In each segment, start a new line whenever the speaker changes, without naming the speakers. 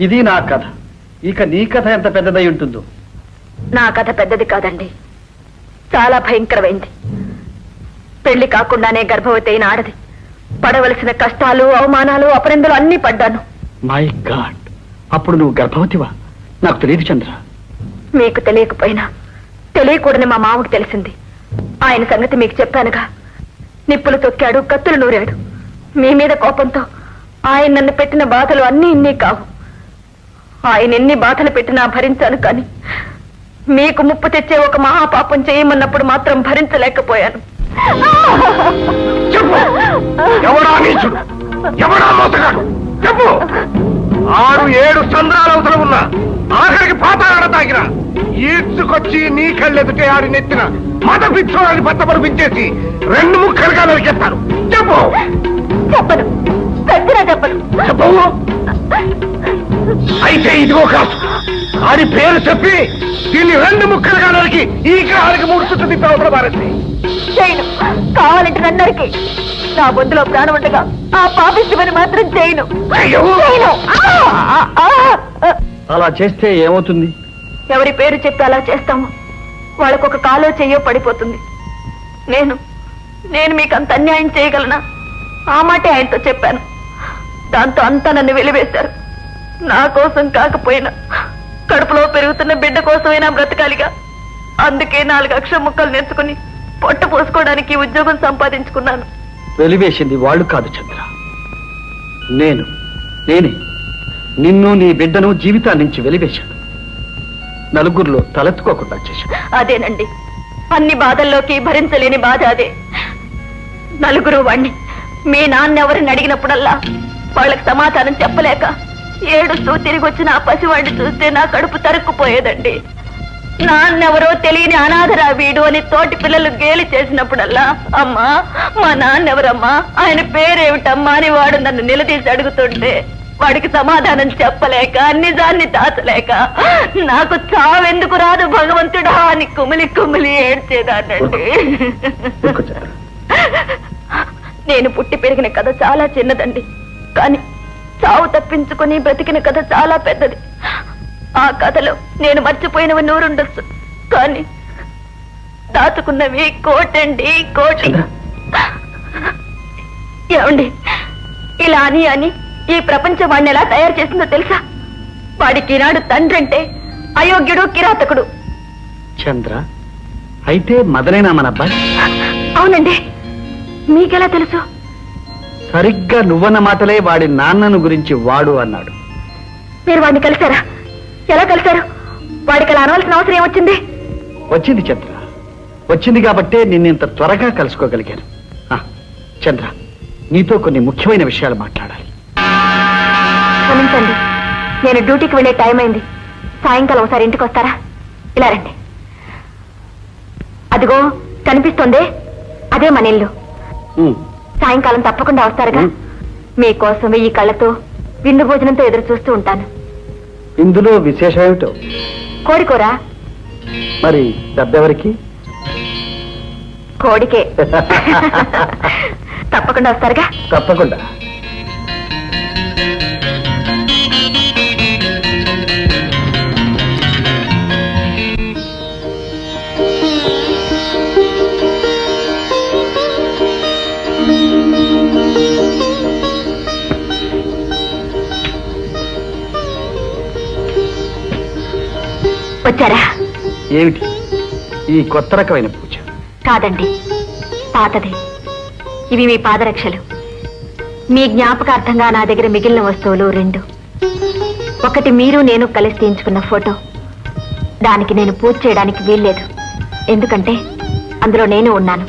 ఇది నా కథ. ఇక నీ కథ ఎంత పెద్దదై ఉంటుందో.
నా కథ పెద్దది కాదండి. చాలా భయంకరమైంది. పెళ్ళి కాకుండానే గర్భవతి అయిన ఆడది. పడవలసిన కష్టాలు అవమానాలు అపరిందులు అన్నీ పడ్డాను.
మై గాడ్ అప్పుడు నువ్వు గర్భవతివా? నాకు తెలియదు చంద్ర.
మీకు తెలియకపోయినా తెలియకూడని మా మామకు తెలిసింది. ఆయన సంగతి మీకు చెప్పానుగా. నిప్పులు తొక్కాడు కత్తులు నూరాడు. మీ మీద కోపంతో ఆయన నన్ను పెట్టిన బాధలు అన్నీ ఇన్ని కావు. ఆయన ఎన్ని బాధలు పెట్టినా భరించాను కానీ మీకు ముప్పు తెచ్చే ఒక మహాపాపం చేయమన్నప్పుడు మాత్రం భరించలేకపోయాను.
చెప్పు! ఎవడా నీచుడు? ఎవడా మోసగాడు? చెప్పు! ఆరు ఏడు సంద్రాల అవసరం ఉన్నా ఆఖరికి పాతాడ తాగిన ఈడ్చుకొచ్చి నీ కళ్ళెదుటే ఆడి నెత్తిన మత పిచ్చోడాన్ని పచ్చబడిపించేసి రెండు ముక్కలుగా నరికేస్తాను చెప్పు!
చెప్పను. చెప్పను.
చెప్పు! అయితే ఇదిగో కాసు ఆడి పేరు చెప్పి దీన్ని రెండు ముక్కలుగా నరికి ఈ గ్రహానికి మూడు చుట్టూ తిప్పి అవసరం పారేసి
చేయను. కావాలంటే నన్నరికి నా బొందులో ప్రాణం ఉండగా ఆ పాపిష్టమని మాత్రం చేయను!
అలా చేస్తే ఏమవుతుంది?
ఎవరి పేరు చెప్పి అలా చేస్తాము వాళ్ళకు ఒక కాలో చెయ్యో పడిపోతుంది. నేను నేను మీకు అంత అన్యాయం చేయగలనా? ఆ మాటే ఆయనతో చెప్పాను. దాంతో అంతా నన్ను వెలివేశారు. నా కోసం కాకపోయినా కడుపులో పెరుగుతున్న బిడ్డ కోసమైనా బ్రతకాలిగా. అందుకే నాలుగు అక్షర ముక్కలు నేర్చుకుని పొట్ట పోసుకోవడానికి ఉద్యోగం సంపాదించుకున్నాను.
వెలివేసింది వాళ్ళు కాదు చంద్ర. నేను నేనే నిన్ను నీ బిడ్డను జీవితాన్ని నుంచి వెలివేశాను. నలుగురిలో తలెత్తుకోకుండా చేశాను.
అదేనండి. అన్ని బాధల్లోకి భరించలేని బాధ అదే. నలుగురు వాణ్ణి మీ నాన్న ఎవరిని అడిగినప్పుడల్లా వాళ్ళకి సమాధానం చెప్పలేక ఏడుస్తూ తిరిగి వచ్చిన ఆ పసివాడిని చూస్తే నా కడుపు తరుక్కుపోయేదండి. నాన్నెవరో తెలియని అనాథరా వీడు అని తోటి పిల్లలు గేలి చేసినప్పుడల్లా అమ్మా మా నాన్నెవరమ్మా ఆయన పేరేమిటమ్మా అని వాడు నన్ను నిలదీసి అడుగుతుంటే వాడికి సమాధానం చెప్పలేక నిజాన్ని దాచలేక నాకు చావెందుకు రాదు భగవంతుడా అని కుమిలి కుమిలి ఏడ్చేదానండి నేను పుట్టి పెరిగిన కథ చాలా చిన్నదండి కానీ చావు తప్పించుకుని బ్రతికిన కథ చాలా పెద్దది. ఆ కథలో నేను మర్చిపోయినవి నూరుండొచ్చు. కానీ దాచుకున్నవి కోటండి కోటి. ఏమండి? ఇలా అని అని ఈ ప్రపంచం వాడిని ఎలా తయారు చేసిందో తెలుసా? వాడికి ఈనాడు తండ్రి అంటే అయోగ్యుడు కిరాతకుడు.
చంద్ర అయితే మదనేనా మన అబ్బాయి?
అవునండి. మీకెలా తెలుసు?
సరిగ్గా నువ్వన్న మాటలే వాడి నాన్నను గురించి వాడు అన్నాడు.
మీరు వాడిని కలిశారా? ఎలా కలిశారు? వాడికి అలా అనవలసిన అవసరం ఏమొచ్చింది?
వచ్చింది చంద్ర. వచ్చింది కాబట్టే నిన్నింత త్వరగా కలుసుకోగలిగాను. చంద్ర నీతో కొన్ని ముఖ్యమైన విషయాలు మాట్లాడాలి.
క్షమించండి. నేను డ్యూటీకి వెళ్ళే టైం అయింది. సాయంకాలం ఒకసారి ఇంటికి వస్తారా? ఇలా రండి. అదిగో కనిపిస్తోంది. అదే మన ఇల్లు. సాయంకాలం తప్పకుండా వస్తారుగా.
ఉం.
మీకోసం ఈ కళ్ళతో విందు భోజనంతో ఎదురు చూస్తూ ఉంటాను.
ఇందులో విశేషం ఏమిటో?
కోడికూర.
మరి డబ్బెవరికి?
కోడికే. తప్పకుండా వస్తారుగా.
తప్పకుండా.
వచ్చారా?
ఏమిటి? ఈ కొత్త రకమైన పూజ.
కాదండి పాతది. ఇవి మీ పాదరక్షలు. మీ జ్ఞాపకార్థంగా నా దగ్గర మిగిలిన వస్తువులు రెండు. ఒకటి మీరు నేను కలిసి తీయించుకున్న ఫోటో. దానికి నేను పూజ చేయడానికి వీల్లేదు. ఎందుకంటే అందులో నేను ఉన్నాను.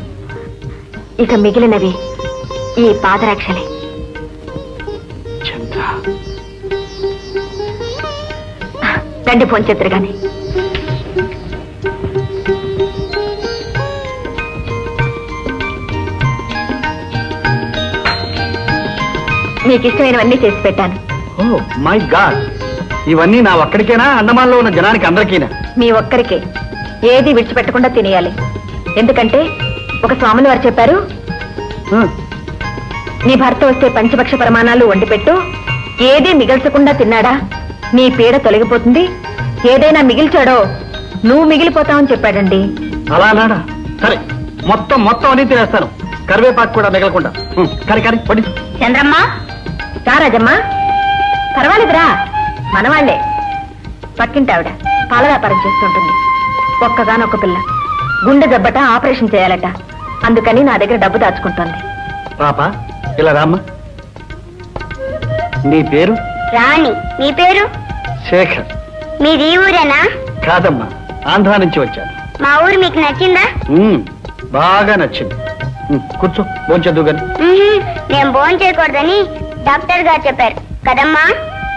ఇక మిగిలినవి ఈ పాదరక్షలే. రండి ఫోన్ చేద్దరు గాని. మీకు ఇష్టమైనవన్నీ చేసి పెట్టాను.
Oh my god. ఇవన్నీ నా ఒక్కడికేనా? అండమాన్లో ఉన్న జనానికి అందరికీనా?
మీ ఒక్కరికే ఏది విడిచిపెట్టకుండా తినేయాలి. ఎందుకంటే ఒక స్వాములు వారు చెప్పారు నీ భర్త వస్తే పంచపక్ష ప్రమాణాలు వండి పెట్టు ఏది మిగల్చకుండా తిన్నాడా నీ పీడ తొలగిపోతుంది. ఏదైనా మిగిల్చాడో నువ్వు మిగిలిపోతావని చెప్పాడండి.
అలా అన్నాడా సరే మొత్తం మొత్తం అన్ని తినేస్తాను. కరివేపాకు కూడా మిగలకుండా. ఉం, కరి కరి పడి
చంద్రమ్మ రారాజమ్మా పర్వాలేదురా మనవాళ్ళే పక్కింటి ఆవిడ పాల వ్యాపారం చేస్తుంటుంది. ఒక్కగానొక్క పిల్ల. గుండె దెబ్బట ఆపరేషన్ చేయాలట. అందుకని నా దగ్గర డబ్బు దాచుకుంటోంది.
పాప ఇలా రామ్మా. నీ పేరు?
రాణి. మీ పేరు?
శేఖర్.
మీది ఈ ఊరేనా?
కాదమ్మా ఆంధ్రా నుంచి వచ్చాను.
మా ఊరు మీకు నచ్చిందా?
ఉమ్, బాగా నచ్చింది. ఉమ్, కూర్చో భోంచద్దు గాని.
మ్మ్హ్మ్. నేను భోజనం చేయకూడదని డాక్టర్ గారు చెప్పారు. కదమ్మా?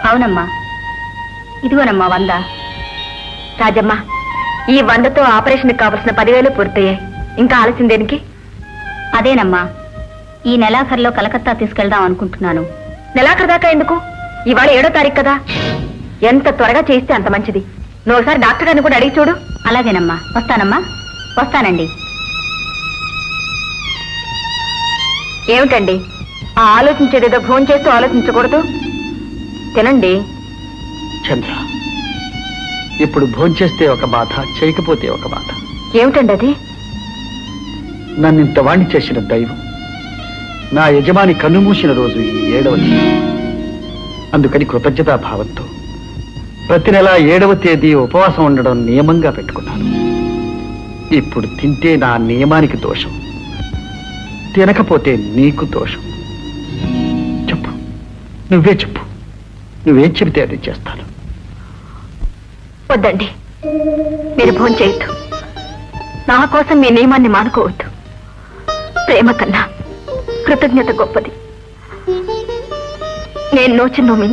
అవునమ్మా. ఇదిగోనమ్మా వంద. రాజమ్మ ఈ వందతో ఆపరేషన్ కావలసిన పదివేలు పూర్తయ్యాయి. ఇంకా ఆలస్యం దేనికి? అదేనమ్మా. ఈ నెలాఖరులో కలకత్తా తీసుకెళ్దాం అనుకుంటున్నాను. నెలాఖరు దాకా ఎందుకు? ఇవాళ ఏడో తారీఖు కదా. ఎంత త్వరగా చేస్తే అంత మంచిది. నువ్వుసారి డాక్టర్ గారిని కూడా అడిగి చూడు. అలాగేనమ్మా. వస్తానమ్మా. వస్తానండి. ఏమిటండి? ఆలోచించేదేదో ఫోన్ చేస్తూ ఆలోచించకూడదు. తినండి.
చంద్ర ఇప్పుడు భోంచేస్తే ఒక బాధ చేయకపోతే ఒక బాధ.
ఏమిటండి అది?
నన్ను ఇంత వాణ్ణి చేసిన దైవం నా యజమాని కన్నుమూసిన రోజు ఈ ఏడవది అందుకని కృతజ్ఞతాభావంతో ప్రతి నెల ఏడవ తేదీ ఉపవాసం ఉండడం నియమంగా పెట్టుకున్నాను. ఇప్పుడు తింటే నా నియమానికి దోషం తినకపోతే నీకు దోషం. నువ్వే చెప్పు. నువ్వేం చెబితే అది చేస్తాను.
వద్దండి. మీరు భోజనం చేయొద్దు. నా కోసం మీ నియమాన్ని మానుకోవద్దు. ప్రేమ కన్నా కృతజ్ఞత గొప్పది. నేను నోచి నువ్వు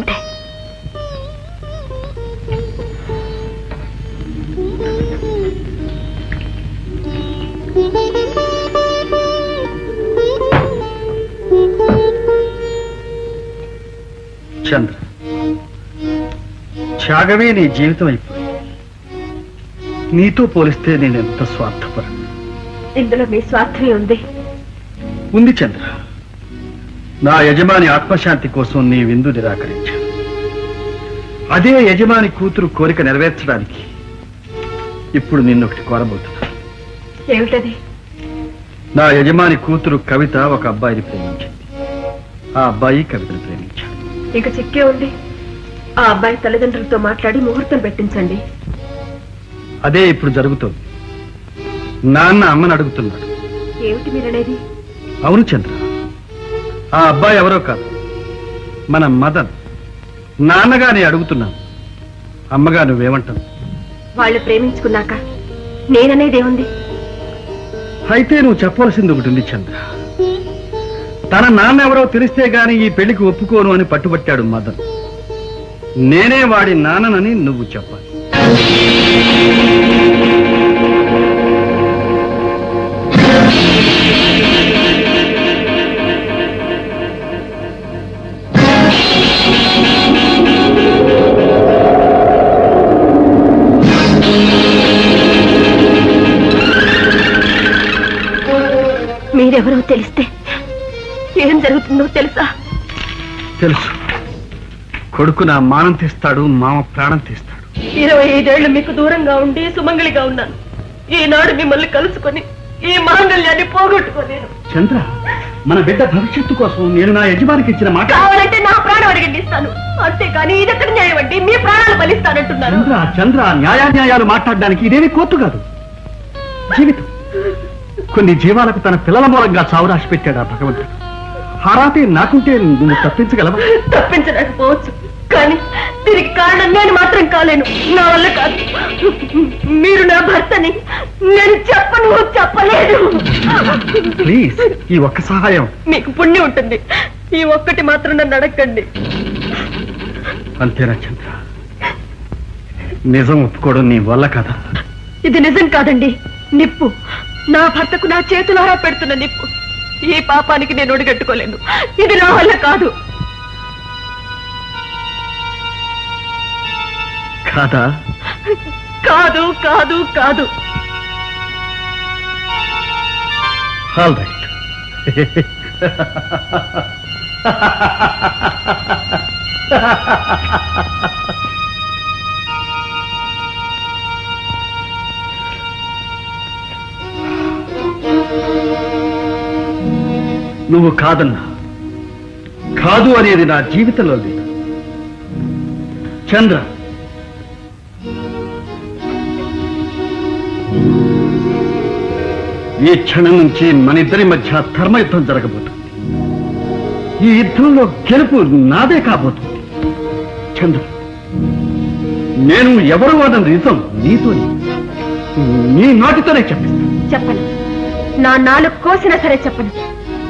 చంద్ర త్యాగమే నీ జీవితం అయిపోయింది నీతో పోలిస్తే నేను ఎంత స్వార్థపరం
ఇందులో మీ స్వార్థమే ఉంది.
ఉంది చంద్ర. నా యజమాని ఆత్మశాంతి కోసం నీ విందు నిరాకరించాను. అదే యజమాని కూతురు కోరిక నెరవేర్చడానికి ఇప్పుడు నిన్నొకటి కోరబోతున్నా.
ఏమిటది?
నా యజమాని కూతురు కవిత ఒక అబ్బాయిని ప్రేమించింది. ఆ అబ్బాయి కవితను ప్రేమించాడు.
ఇక చిక్కే ఉంది ఆ అబ్బాయి తల్లిదండ్రులతో మాట్లాడి ముహూర్తం పెట్టించండి.
అదే ఇప్పుడు జరుగుతోంది. నాన్న అమ్మని అడుగుతున్నాడు.
ఏమిటి మీరనేది?
అవును చంద్ర. ఆ అబ్బాయి ఎవరో కాదు. మన మదన్. నాన్నగా నేను అడుగుతున్నాను. అమ్మగా నువ్వేమంటావు?
వాళ్ళు ప్రేమించుకున్నాక నేననేదేముంది?
అయితే నువ్వు చెప్పవలసింది ఒకటి ఉంది చంద్ర. తన నాన్నెవరో తెలిస్తే గాని ఈ పెళ్ళికి ఒప్పుకోను అని పట్టుబట్టాడు మదన్. నేనే వాడి నాన్ననని నువ్వు చెప్పాలి.
తెలుసు.
కొడుకు నా మానం తీస్తాడు మామ ప్రాణం తీస్తాడు.
ఇరవై ఐదేళ్ళు మీకు దూరంగా ఉండి సుమంగళిగా ఉన్నాను. ఈనాడు మిమ్మల్ని కలుసుకొని ఈ మాంగళ్యాన్ని పోగొట్టుకోలేను
చంద్ర మన బిడ్డ భవిష్యత్తు కోసం నేను నా యజమానికి ఇచ్చిన మాట
కావాలంటే నా ప్రాణం అడిగండి ఇస్తాను. అంతేకాని ఇది ఎక్కడ న్యాయం అండి? మీ ప్రాణాలు బలిస్తానంటున్నారు
చంద్ర చంద్ర న్యాయాన్యాయాలు మాట్లాడడానికి ఇదేమి కోర్టు కాదు. జీవితం. కొన్ని జీవాలకు తన పిల్లల మూలంగా చావురాశి పెట్టాడు ఆ భగవంతుడు. హారాతే నాకుంటే నువ్వు తప్పించగలవా?
తప్పించలేకపోవచ్చు. కానీ దీనికి కారణం నేను మాత్రం కాలేను. నా వల్ల కాదు. మీరు నా భర్తని నేను చెప్పను చెప్పలేదు.
ప్లీజ్ ఈ ఒక్క సహాయం.
మీకు పుణ్యం ఉంటుంది. ఈ ఒక్కటి మాత్రం నన్ను అడగండి.
అంతేనా చంద్ర? నిజం ఒప్పుకోవడం నీ వల్ల కదా?
ఇది నిజం కాదండి. నిప్పు. నా భర్తకు నా చేతులారా పెడుతున్న నిప్పు. ఈ పాపానికి నేను ఒడిగట్టుకోలేను. ఇది నా వల్ల కాదు.
కాదా?
కాదు కాదు కాదు.
ఆల్ రైట్ thank you నువ్వు కాదన్నా. కాదు అనేది నా జీవితంలో లేదు చంద్ర. ఈ క్షణం నుంచి మన ఇద్దరి మధ్య ధర్మయుద్ధం జరగబోతుంది. ఈ యుద్ధంలో గెలుపు నాదే కాబోతుంది. చంద్ర నేను ఎవరు వాదన నిజం నీతో నీ నోటితోనే చెప్పి
చెప్పను. నా నాలుగు కోసినా సరే చెప్పను.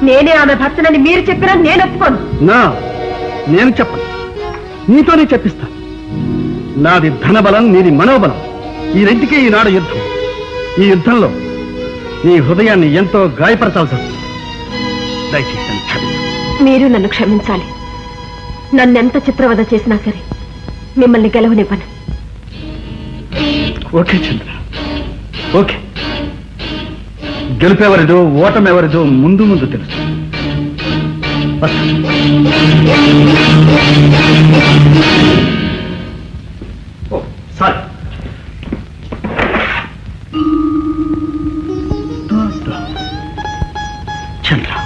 నేనే ఆమె భర్తనని మీరు చెప్పినా నేను ఒప్పుకోను.
నా నేను చెప్పను. నీతోనే చెప్పిస్తాను నాది ధనబలం నీది మనోబలం. ఈ రెంటికి ఈనాడు యుద్ధం. ఈ యుద్ధంలో నీ హృదయాన్ని ఎంతో గాయపరచాల్సి వస్తుంది. దయచేసి నన్ను క్షమించు.
మీరు నన్ను క్షమించాలి. నన్నెంత చిత్రవద చేసినా సరే మిమ్మల్ని గెలవనివ్వను.
ఓకే చంద్ర. ఓకే. గెలుపెవరిదో ఓటమెవరిదో ముందు ముందు తెలుసు. సారీ. చంద్ర.